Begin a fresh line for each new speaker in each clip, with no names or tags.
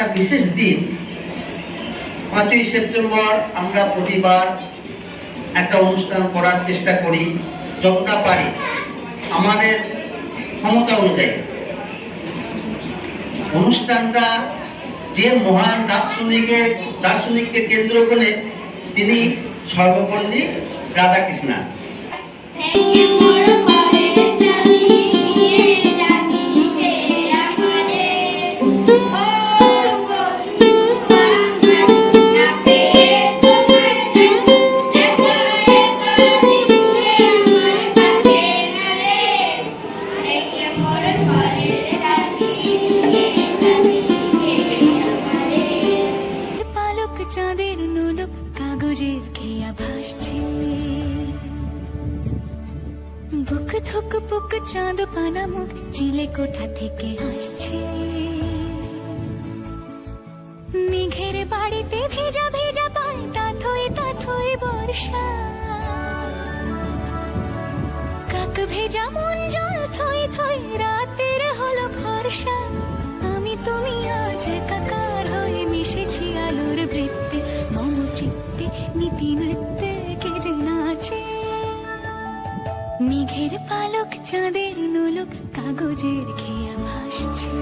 একটা বিশেষ দিন। পাঁচই সেপ্টেম্বর আমরা প্রতিবার একটা অনুষ্ঠান করার চেষ্টা করি, যতটা পারি, আমাদের ক্ষমতা অনুযায়ী। অনুষ্ঠানটা যে মহান দার্শনিকের দার্শনিককে কেন্দ্র করে তিনি সর্বপল্লী রাধাকৃষ্ণন
কাগজের খেয়া ভাসছে বুক থুক বুক চাঁদ পানা মুখ চিলে কোঠা থেকে হাসছে মেঘের বাড়িতে ভেজা ভেজা পায় তাথই তাথই বর্ষা কাক ভেজা মন জল থই থই রাতের হলো ভরসা আমি তুমি আজ একাকার হয়ে মিশেছি আলোর বৃত্তে মম চিত্তে নীতি নৃত্যে কে নাচে মেঘের পালক চাঁদের নোলক কাগজের খেয়া ভাসছে।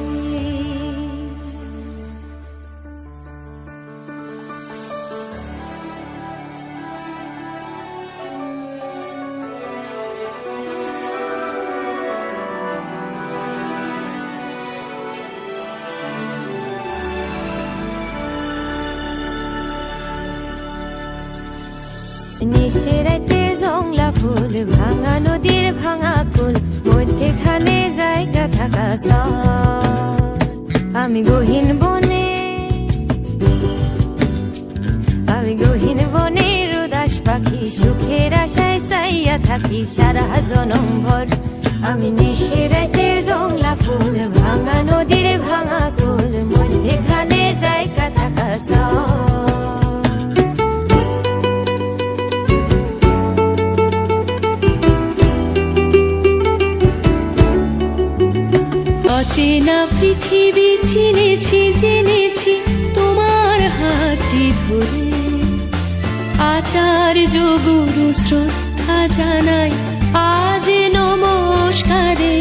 নিশেরাতে জংলা ফুল ভাঙা নদীর ভাঙা কুল মধ্যেখানে জায়গা থাকা শহর আমি গহীন বনে আমি গহীন বনে উদাস পাখি সুখের আশায় চাইয়া থাকি সারা জনম ভর আমি নিশেরাতের জংলা ফুল ভাঙা নদীর ভাঙা কুল, মধ্যেখানে জায়গা
অচেনা পৃথিবী চিনেছি জেনেছি তোমার হাতটি ধরে। আচার্য গুরু শ্রদ্ধা জানাই আজ নমস্কারে।